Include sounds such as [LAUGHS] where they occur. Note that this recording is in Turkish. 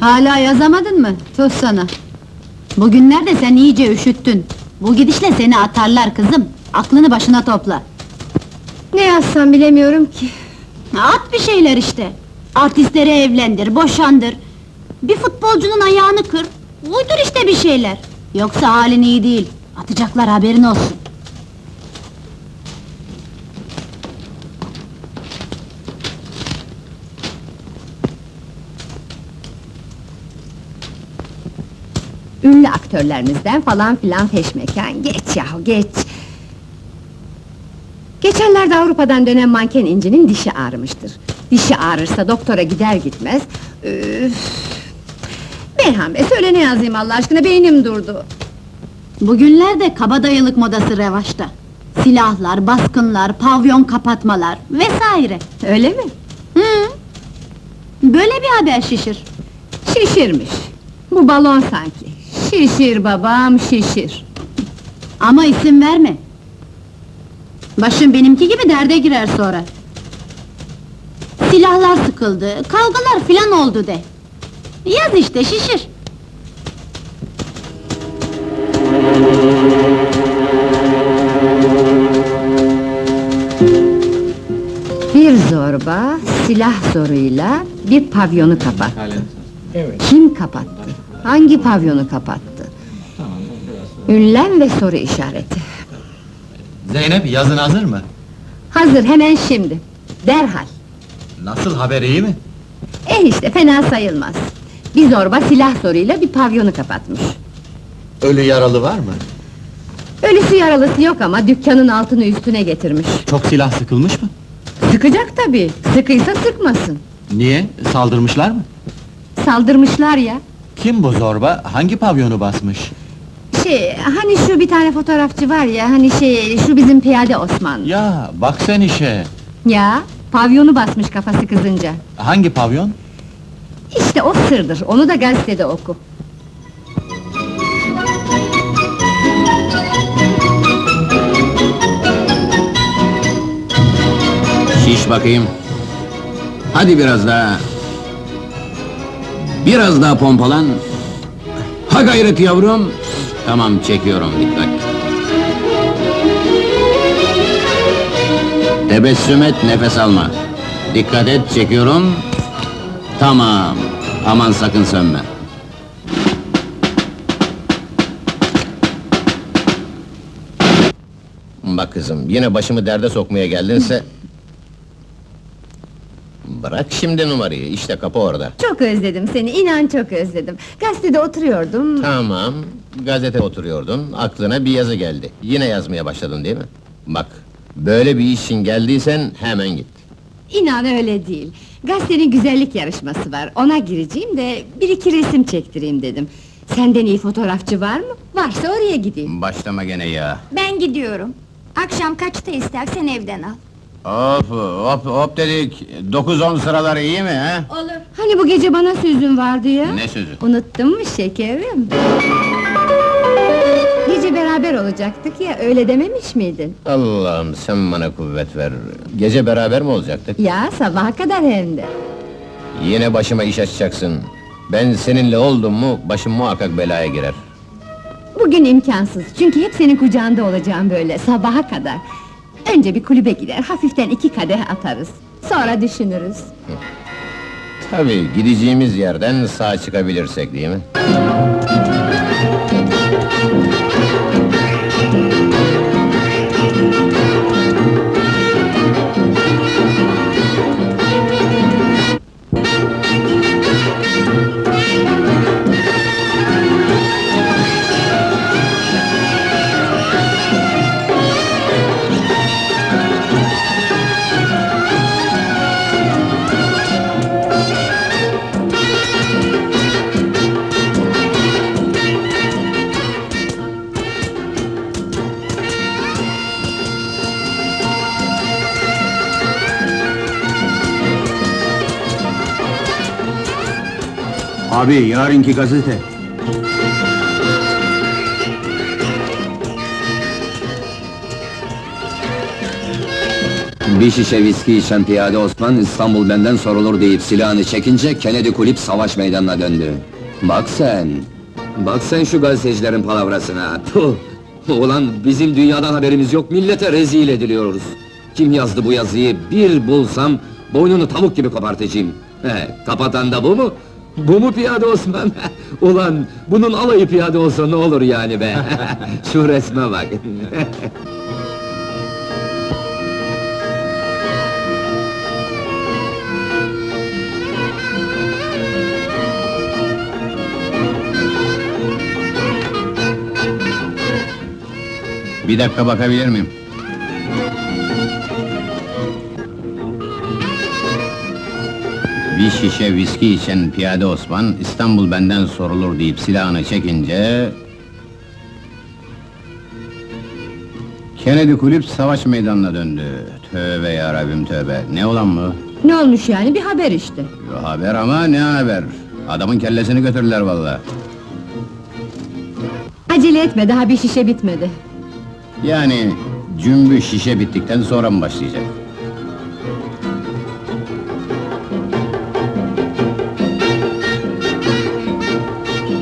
Hala yazamadın mı? Tuz sana. Bugünlerde sen iyice üşüttün. Bu gidişle seni atarlar kızım. Aklını başına topla. Ne yazsam bilemiyorum ki. At bir şeyler işte. Artistleri evlendir, boşandır. Bir futbolcunun ayağını kır. Uydur işte bir şeyler. Yoksa halin iyi değil. Atacaklar haberin olsun. Ünlü aktörlerimizden falan filan feşmekan. Geç yahu geç. Geçenlerde Avrupa'dan dönen manken incinin dişi ağrımıştır. Dişi ağrırsa doktora gider gitmez... Üf! Beyhan Bey söyle ne yazayım Allah aşkına beynim durdu. Bugünlerde kabadayılık modası revaçta. Silahlar, baskınlar, pavyon kapatmalar vesaire. Öyle mi? Hı. Böyle bir haber şişir. Şişirmiş. Bu balon sanki. Şişir babam şişir. Ama isim verme. Başın benimki gibi derde girer sonra. Silahlar sıkıldı, kavgalar filan oldu de. Yaz işte şişir. Bir zorba silah zoruyla bir pavyonu kapattı. Evet. Kim kapattı? Hangi pavyonu kapattı? Ünlem ve soru işareti. Zeynep yazın hazır mı? Hazır hemen şimdi. Derhal. Nasıl haber iyi mi? Eh işte fena sayılmaz. Bir zorba silah zoruyla bir pavyonu kapatmış. Ölü yaralı var mı? Ölüsü yaralısı yok ama dükkanın altını üstüne getirmiş. Çok silah sıkılmış mı? Sıkacak tabii. Sıkıysa sıkmasın. Niye? Saldırmışlar mı? Saldırmışlar ya. Kim bu zorba? Hangi pavyonu basmış? Şey, hani şu bir tane fotoğrafçı var ya, hani şey, şu bizim piyade Osman. Ya bak sen işe! Ya, pavyonu basmış kafası kızınca. Hangi pavyon? İşte o sırdır, onu da gazetede oku. Şiş bakayım. Hadi biraz daha. Biraz daha pompalan. Ha gayret yavrum. Tamam çekiyorum dikkat. Tebessüm et nefes alma. Dikkat et çekiyorum. Tamam. Aman sakın sönme. Bak kızım, yine başımı derde sokmaya geldinse... Bırak şimdi numarayı, işte kapı orada. Çok özledim seni, inan çok özledim. Gazetede oturuyordum. Tamam, gazete oturuyordun, aklına bir yazı geldi. Yine yazmaya başladın değil mi? Bak, böyle bir işin geldiysen hemen git. İnan öyle değil. Gazetenin güzellik yarışması var, ona gireceğim de bir iki resim çektireyim dedim. Senden iyi fotoğrafçı var mı? Varsa oraya gideyim. Başlama gene ya. Ben gidiyorum. Akşam kaçta istersen evden al. Hop hop hop dedik. 9-10 sıralar iyi mi ha? Olur. Hani bu gece bana sözün vardı ya? Ne sözü? Unuttun mu şekerim? Gece beraber olacaktık ya, öyle dememiş miydin? Allah'ım sen bana kuvvet ver. Gece beraber mi olacaktık? Ya sabaha kadar hem de. Yine başıma iş açacaksın. Ben seninle oldum mu başım muhakkak belaya girer. Bugün imkansız, çünkü hep senin kucağında olacağım böyle, sabaha kadar. Önce bir kulübe gider, hafiften iki kadeh atarız. Sonra düşünürüz. Tabii gideceğimiz yerden sağ çıkabilirsek değil mi? Abi yarınki gazete. Bir şişe viski içen piyade Osman İstanbul benden sorulur deyip silahını çekince Kennedy kulüp savaş meydanına döndü. Bak sen, bak sen şu gazetecilerin palavrasına. Puh! Ulan bizim dünyadan haberimiz yok, millete rezil ediliyoruz. Kim yazdı bu yazıyı bir bulsam boynunu tavuk gibi kopartacağım. He, kapatan da bu mu? Bu mu piyade Osman? [LAUGHS] Ulan bunun alayı piyade olsa ne olur yani be? [LAUGHS] şu resme bak. Bir dakika bakabilir miyim? Bir şişe viski içen piyade Osman, İstanbul benden sorulur deyip silahını çekince... Kennedy kulüp savaş meydanına döndü. Tövbe yarabbim tövbe. Ne olan mı? Ne olmuş yani, bir haber işte. Yo, haber ama ne haber? Adamın kellesini götürdüler vallahi. Acele etme, daha bir şişe bitmedi. Yani cümbü şişe bittikten sonra mı başlayacak?